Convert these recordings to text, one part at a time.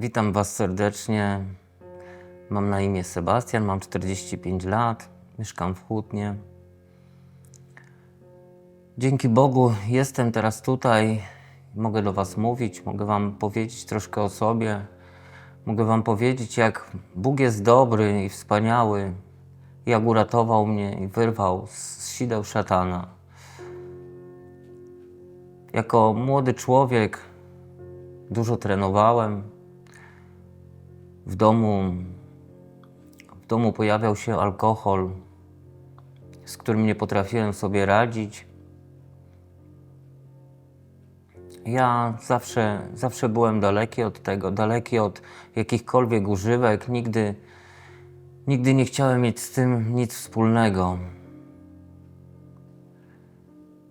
Witam Was serdecznie. Mam na imię Sebastian, mam 45 lat, mieszkam w Chłodnie. Dzięki Bogu jestem teraz tutaj, mogę do Was mówić, mogę Wam powiedzieć troszkę o sobie. Mogę Wam powiedzieć, jak Bóg jest dobry i wspaniały, jak uratował mnie i wyrwał z sideł szatana. Jako młody człowiek dużo trenowałem. W domu, w domu pojawiał się alkohol, z którym nie potrafiłem sobie radzić. Ja zawsze, zawsze byłem daleki od tego, daleki od jakichkolwiek używek. Nigdy, nigdy nie chciałem mieć z tym nic wspólnego.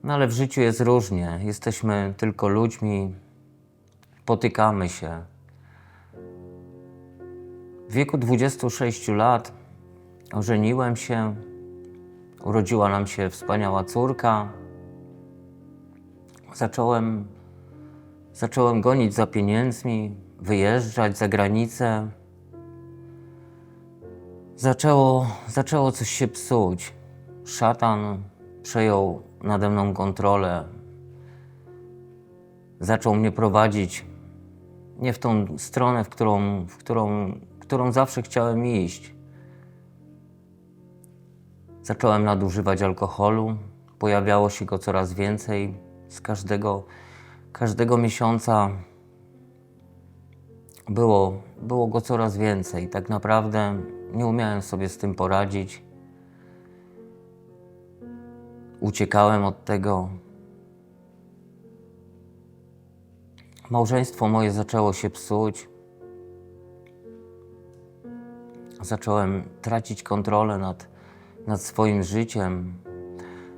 No ale w życiu jest różnie. Jesteśmy tylko ludźmi, potykamy się. W wieku 26 lat ożeniłem się, urodziła nam się wspaniała córka. Zacząłem, zacząłem gonić za pieniędzmi, wyjeżdżać za granicę. Zaczęło, zaczęło coś się psuć. Szatan przejął nade mną kontrolę. Zaczął mnie prowadzić nie w tą stronę, w którą, w którą, którą zawsze chciałem iść. Zacząłem nadużywać alkoholu, pojawiało się go coraz więcej. Z każdego, każdego miesiąca było, było go coraz więcej. Tak naprawdę nie umiałem sobie z tym poradzić. Uciekałem od tego. Małżeństwo moje zaczęło się psuć. Zacząłem tracić kontrolę nad, nad swoim życiem.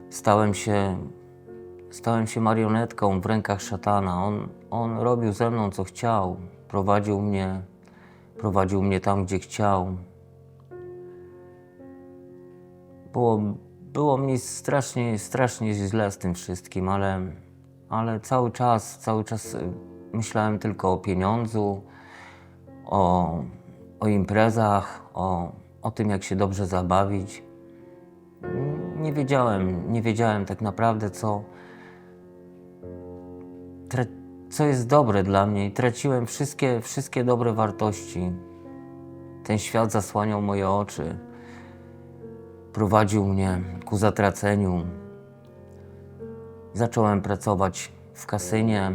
Stałem się, stałem się marionetką w rękach szatana. On, on robił ze mną co chciał. Prowadził mnie, prowadził mnie tam, gdzie chciał. Było, było mi strasznie, strasznie źle z tym wszystkim, ale, ale cały czas, cały czas y, myślałem tylko o pieniądzu, o, o imprezach, o, o tym, jak się dobrze zabawić. Nie wiedziałem, nie wiedziałem tak naprawdę, co, co jest dobre dla mnie traciłem wszystkie, wszystkie dobre wartości. Ten świat zasłaniał moje oczy prowadził mnie ku zatraceniu. Zacząłem pracować w kasynie,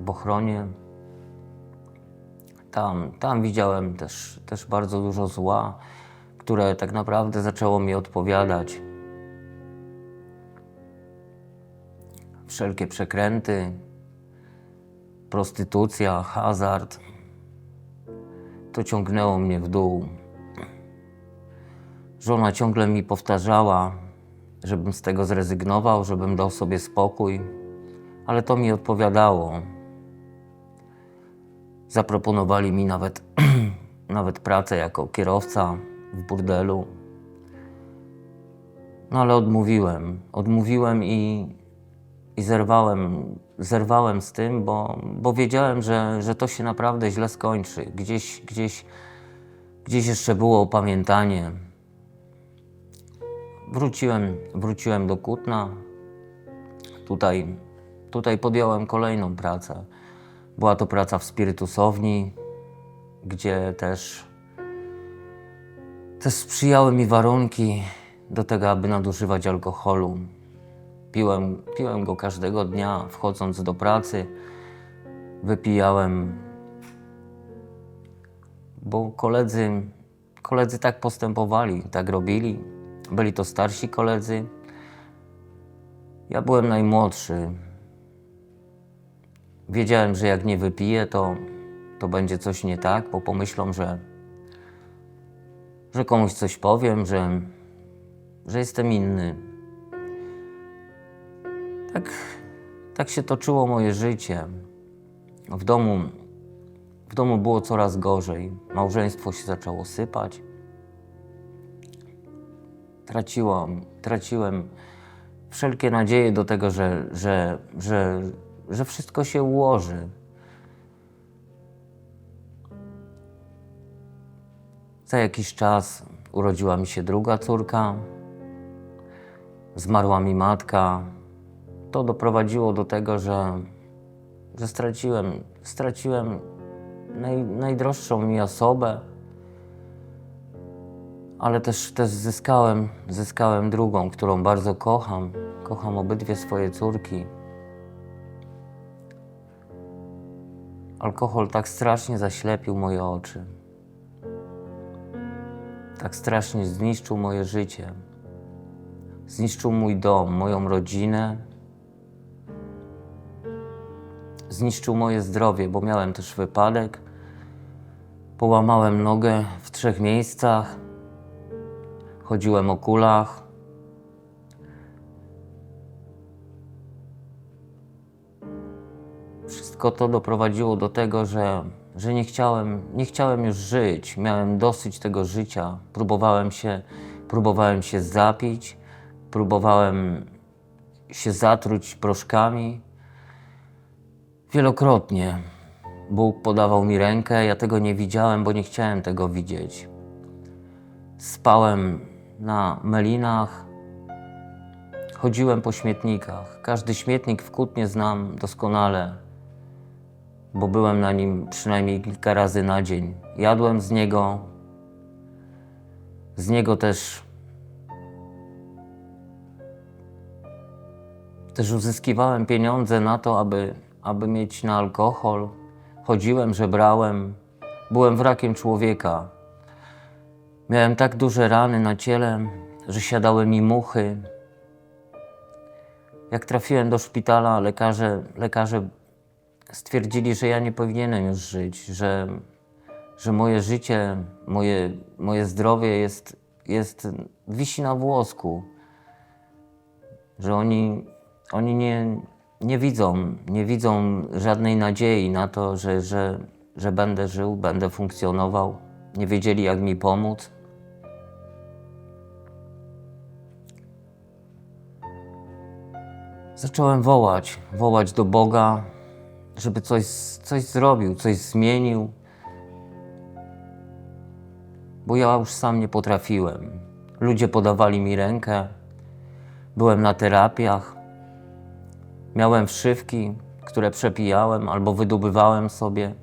w ochronie. Tam, tam widziałem też, też bardzo dużo zła, które tak naprawdę zaczęło mi odpowiadać. Wszelkie przekręty, prostytucja, hazard. To ciągnęło mnie w dół. Żona ciągle mi powtarzała, żebym z tego zrezygnował, żebym dał sobie spokój, ale to mi odpowiadało. Zaproponowali mi nawet, nawet pracę jako kierowca w burdelu. No ale odmówiłem. Odmówiłem i, i zerwałem, zerwałem z tym, bo, bo wiedziałem, że, że to się naprawdę źle skończy. Gdzieś, gdzieś, gdzieś jeszcze było opamiętanie. Wróciłem, wróciłem do Kutna. Tutaj, tutaj podjąłem kolejną pracę. Była to praca w spirytusowni, gdzie też, też sprzyjały mi warunki do tego, aby nadużywać alkoholu. Piłem, piłem go każdego dnia, wchodząc do pracy. Wypijałem, bo koledzy, koledzy tak postępowali, tak robili. Byli to starsi koledzy. Ja byłem najmłodszy. Wiedziałem, że jak nie wypiję, to, to będzie coś nie tak, bo pomyślą, że, że komuś coś powiem, że, że jestem inny. Tak, tak się toczyło moje życie. W domu, w domu było coraz gorzej. Małżeństwo się zaczęło sypać traciłam, traciłem wszelkie nadzieje do tego, że, że, że, że wszystko się ułoży. Za jakiś czas urodziła mi się druga córka, zmarła mi matka. To doprowadziło do tego, że, że straciłem, straciłem naj, najdroższą mi osobę, ale też, też zyskałem, zyskałem drugą, którą bardzo kocham. Kocham obydwie swoje córki. Alkohol tak strasznie zaślepił moje oczy. Tak strasznie zniszczył moje życie. Zniszczył mój dom, moją rodzinę. Zniszczył moje zdrowie, bo miałem też wypadek. Połamałem nogę w trzech miejscach. Chodziłem o kulach. Wszystko to doprowadziło do tego, że, że nie, chciałem, nie chciałem już żyć. Miałem dosyć tego życia. Próbowałem się, próbowałem się zapić, próbowałem się zatruć proszkami. Wielokrotnie Bóg podawał mi rękę, ja tego nie widziałem, bo nie chciałem tego widzieć. Spałem na melinach, chodziłem po śmietnikach. Każdy śmietnik w Kutnie znam doskonale, bo byłem na nim przynajmniej kilka razy na dzień. Jadłem z niego, z niego też też uzyskiwałem pieniądze na to, aby, aby mieć na alkohol. Chodziłem, żebrałem, byłem wrakiem człowieka. Miałem tak duże rany na ciele, że siadały mi muchy. Jak trafiłem do szpitala, lekarze, lekarze stwierdzili, że ja nie powinienem już żyć, że, że moje życie, moje, moje zdrowie jest, jest, wisi na włosku. Że oni, oni nie, nie widzą, nie widzą żadnej nadziei na to, że, że, że będę żył, będę funkcjonował. Nie wiedzieli, jak mi pomóc. Zacząłem wołać, wołać do Boga, żeby coś, coś zrobił, coś zmienił. Bo ja już sam nie potrafiłem. Ludzie podawali mi rękę, byłem na terapiach, miałem wszywki, które przepijałem albo wydobywałem sobie.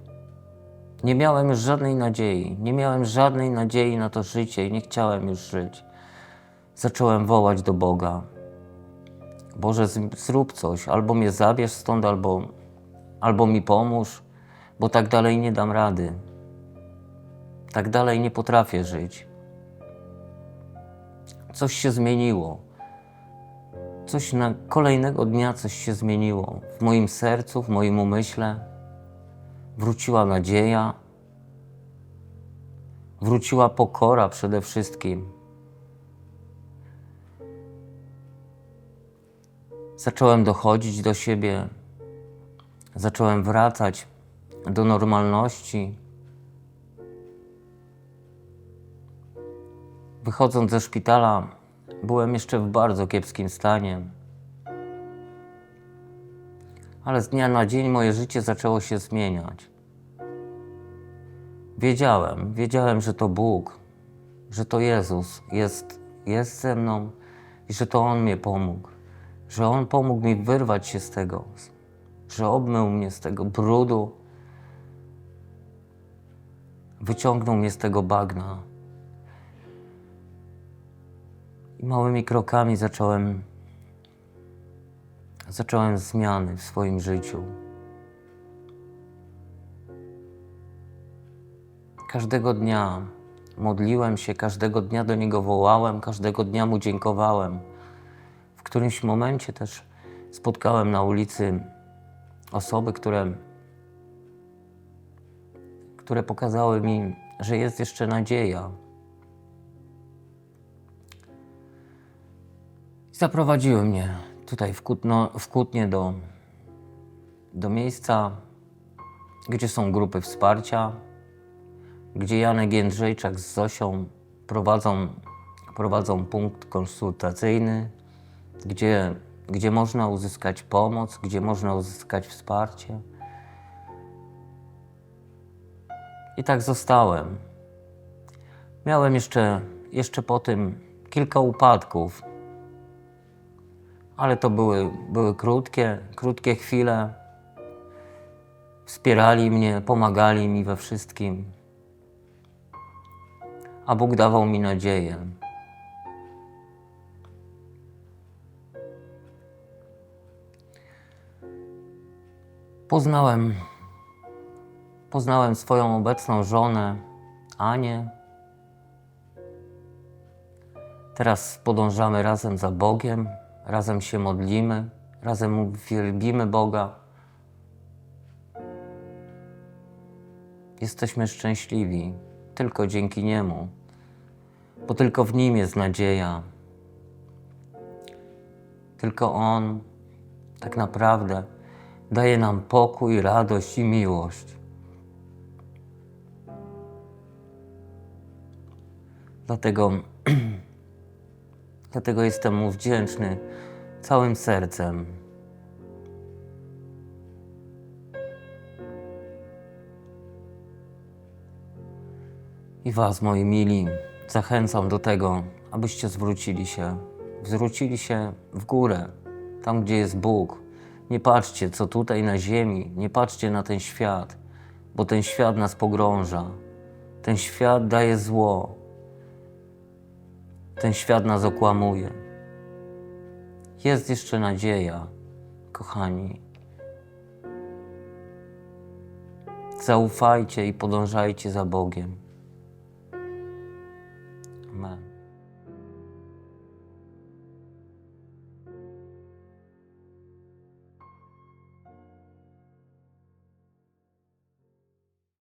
Nie miałem już żadnej nadziei, nie miałem żadnej nadziei na to życie i nie chciałem już żyć. Zacząłem wołać do Boga. Boże, zrób coś, albo mnie zabierz stąd, albo, albo mi pomóż, bo tak dalej nie dam rady. Tak dalej nie potrafię żyć. Coś się zmieniło. Coś na kolejnego dnia coś się zmieniło. W moim sercu, w moim umyśle wróciła nadzieja, wróciła pokora przede wszystkim. Zacząłem dochodzić do siebie, zacząłem wracać do normalności. Wychodząc ze szpitala, byłem jeszcze w bardzo kiepskim stanie. Ale z dnia na dzień moje życie zaczęło się zmieniać. Wiedziałem, wiedziałem, że to Bóg, że to Jezus jest, jest ze mną i że to On mnie pomógł. Że On pomógł mi wyrwać się z tego, że obmył mnie z tego brudu, wyciągnął mnie z tego bagna. I małymi krokami zacząłem, zacząłem zmiany w swoim życiu. Każdego dnia modliłem się, każdego dnia do Niego wołałem, każdego dnia Mu dziękowałem. W którymś momencie też spotkałem na ulicy osoby, które, które pokazały mi, że jest jeszcze nadzieja. Zaprowadziły mnie tutaj w, Kutno, w Kutnie do, do miejsca, gdzie są grupy wsparcia, gdzie Janek Jędrzejczak z Zosią prowadzą, prowadzą punkt konsultacyjny, gdzie, gdzie można uzyskać pomoc, gdzie można uzyskać wsparcie. I tak zostałem. Miałem jeszcze, jeszcze po tym kilka upadków, ale to były, były krótkie, krótkie chwile. Wspierali mnie, pomagali mi we wszystkim, a Bóg dawał mi nadzieję. Poznałem, poznałem swoją obecną żonę, Anię. Teraz podążamy razem za Bogiem, razem się modlimy, razem wielbimy Boga. Jesteśmy szczęśliwi tylko dzięki Niemu, bo tylko w Nim jest nadzieja. Tylko On tak naprawdę daje nam pokój, radość i miłość. Dlatego, dlatego jestem Mu wdzięczny całym sercem. I Was, moi mili, zachęcam do tego, abyście zwrócili się, zwrócili się w górę, tam gdzie jest Bóg. Nie patrzcie, co tutaj na ziemi, nie patrzcie na ten świat, bo ten świat nas pogrąża. Ten świat daje zło. Ten świat nas okłamuje. Jest jeszcze nadzieja, kochani. Zaufajcie i podążajcie za Bogiem.